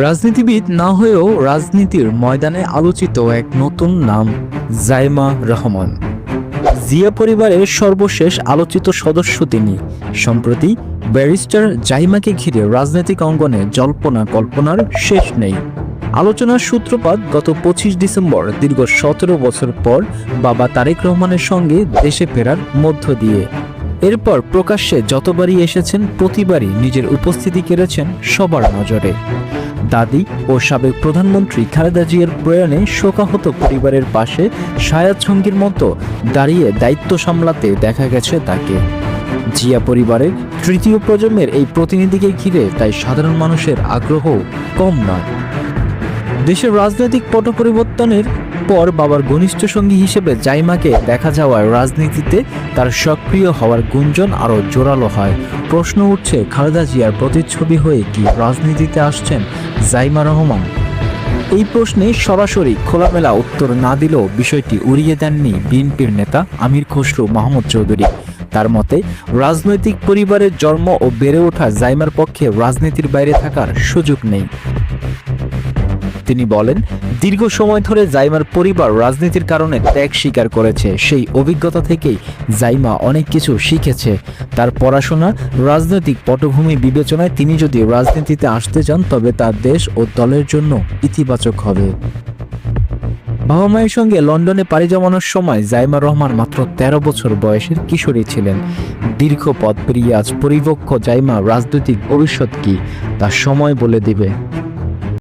রাজনীতিবিদ না হয়েও রাজনীতির ময়দানে আলোচিত এক নতুন নাম, জাইমা রহমান। জিয়া পরিবারের সর্বশেষ আলোচিত সদস্য তিনি। সম্প্রতি ব্যারিস্টার জাইমাকে ঘিরে রাজনৈতিক অঙ্গনে জল্পনা কল্পনার শেষ নেই। আলোচনার সূত্রপাত গত পঁচিশ ডিসেম্বর, দীর্ঘ সতেরো বছর পর বাবা তারেক রহমানের সঙ্গে দেশে ফেরার মধ্য দিয়ে। এরপর প্রকাশ্যে যতবারই এসেছেন, প্রতিবারই নিজের উপস্থিতি কেড়েছেন সবার নজরে। দাদি ও সাবেক প্রধানমন্ত্রী খালেদা জিয়ার প্রয়াণে শোকাহত পরিবারের পাশে সায়াদ সঙ্গীর মতো দাঁড়িয়ে দায়িত্ব সামলাতে দেখা গেছে তাকে। জিয়া পরিবারের তৃতীয় প্রজন্মের এই প্রতিনিধিকে ঘিরে তাই সাধারণ মানুষের আগ্রহ কম নয়। দেশের রাজনৈতিক পট পরিবর্তনের পর বাবার ঘনিষ্ঠ সঙ্গী হিসেবে জাইমাকে দেখা যাওয়ায় রাজনীতিতে তার সক্রিয় হওয়ার গুঞ্জন আরও জোরালো হয়। প্রশ্ন উঠছে, খালেদা জিয়ার প্রতিচ্ছবি হয়ে কি রাজনীতিতে আসছেন জাইমা রহমান? এই প্রশ্নে সরাসরি খোলামেলা উত্তর না দিলেও বিষয়টি উড়িয়ে দেননি বিএনপির নেতা আমির খসরু মাহমুদ চৌধুরী। তার মতে, রাজনৈতিক পরিবারের জন্ম ও বেড়ে ওঠা জাইমার পক্ষে রাজনীতির বাইরে থাকার সুযোগ নেই। তিনি বলেন, দীর্ঘ সময় ধরে জাইমার পরিবার রাজনীতির কারণে ত্যাগ স্বীকার করেছে। সেই অভিজ্ঞতা থেকেই জাইমা অনেক কিছু শিখেছে। তার পড়াশোনা, রাজনৈতিক পটভূমি বিবেচনায় তিনি যদি রাজনীতিতে আসতে চান, তবে তার দেশ ও দলের জন্য ইতিবাচক হবে। বাবা মায়ের সঙ্গে লন্ডনে পাড়ি জমানোর সময় জাইমা রহমান মাত্র ১৩ বছর বয়সের কিশোরী ছিলেন। দীর্ঘ পথ পেরিয়ে আজ পরিপক্ষ জাইমা রাজনৈতিক ভবিষ্যৎ কি, তা সময় বলে দিবে।